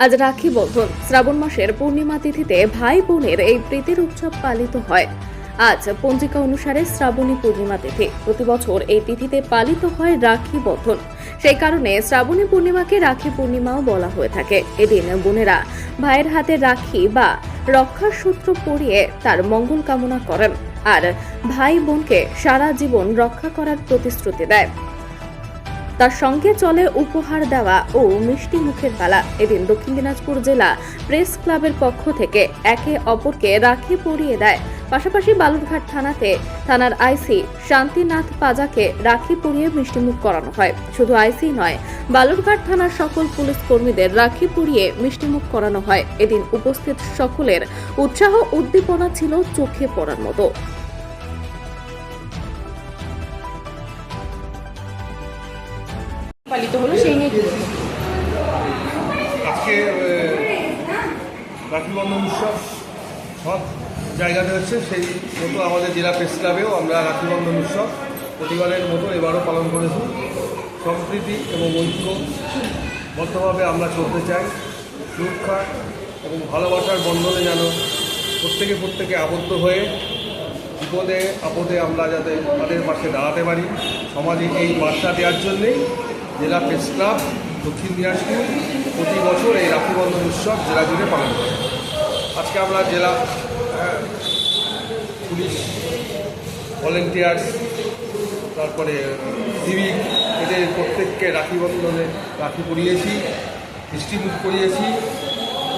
আজ রাখি বন্ধন। শ্রাবণ মাসের পূর্ণিমা তিথিতে ভাই বোনের এই প্রীতির উৎসব পালিত হয়। আজ পঞ্জিকা অনুসারে শ্রাবণী পূর্ণিমা তিথি। প্রতি বছর এই তিথিতে পালিত হয় রাখি বন্ধন। সেই কারণে শ্রাবণী পূর্ণিমাকে রাখি পূর্ণিমাও বলা হয়ে থাকে। এদিন বোনেরা ভাইয়ের হাতে রাখি বা রক্ষার সূত্র পরিয়ে তার মঙ্গল কামনা করেন। আর ভাই বোনকে সারা জীবন রক্ষা করার প্রতিশ্রুতি দেয়। তার সঙ্গে চলে উপহার দেওয়া ও মিষ্টি মুখের পালা এদিন দক্ষিণ দিনাজপুর জেলা প্রেস ক্লাবের পক্ষ থেকে একে অপরকে রাখি পরিয়ে দেয়। পাশাপাশি বালুরঘাট থানাতে থানার আইসি শান্তিনাথ পাজাকে রাখি পরিয়ে মিষ্টিমুখ করানো হয়। শুধু আইসি নয়, বালুরঘাট থানার সকল পুলিশ কর্মীদের রাখি পরিয়ে মিষ্টিমুখ করানো হয়। এদিন উপস্থিত সকলের উৎসাহ উদ্দীপনা ছিল চোখে পড়ার মতো। পালিত হলো সেই নিয়ে? আজকে আহ, রাখি বন্ধন উৎসব সব জায়গাতে হচ্ছে সেই মতো আমাদের জেলা প্রেস ক্লাবেও আমরা রাখি বন্ধন উৎসব প্রতিবারের মতো এবারও পালন করেছি। সম্প্রীতি এবং ঐক্যবদ্ধভাবে আমরা চলতে চাই। সুরক্ষা এবং ভালোবাসার বন্ধনে যেন প্রত্যেকে প্রত্যেকে আবদ্ধ হয়ে বিপদে আপদে আমরা যাতে তাদের পাশে দাঁড়াতে পারি। সমাজে এই বার্তা দেওয়ার জন্যেই জেলা প্রেস ক্লাব দক্ষিণ দিনাজপুর প্রতি বছর এই রাখি বন্ধন উৎসব জেলা জুড়ে পালন করে। আজকে আমরা জেলা পুলিশ ভলেন্টিয়ার্স তারপরে সিভিক এদের প্রত্যেককে রাখি বন্ধনে রাখি পরিয়েছি মিষ্টিমুখ করিয়েছি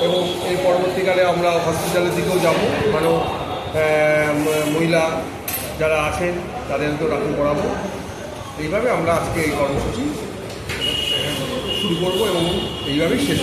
এবং এর পরবর্তীকালে আমরা হসপিটালের দিকেও যাব। ওখানেও আহ, ম- মহিলা যারা আছেন তাদেরকেও রাখি পড়াবো এইভাবে আমরা আজকে এই কর্মসূচি sur Borbón, el Ibarriche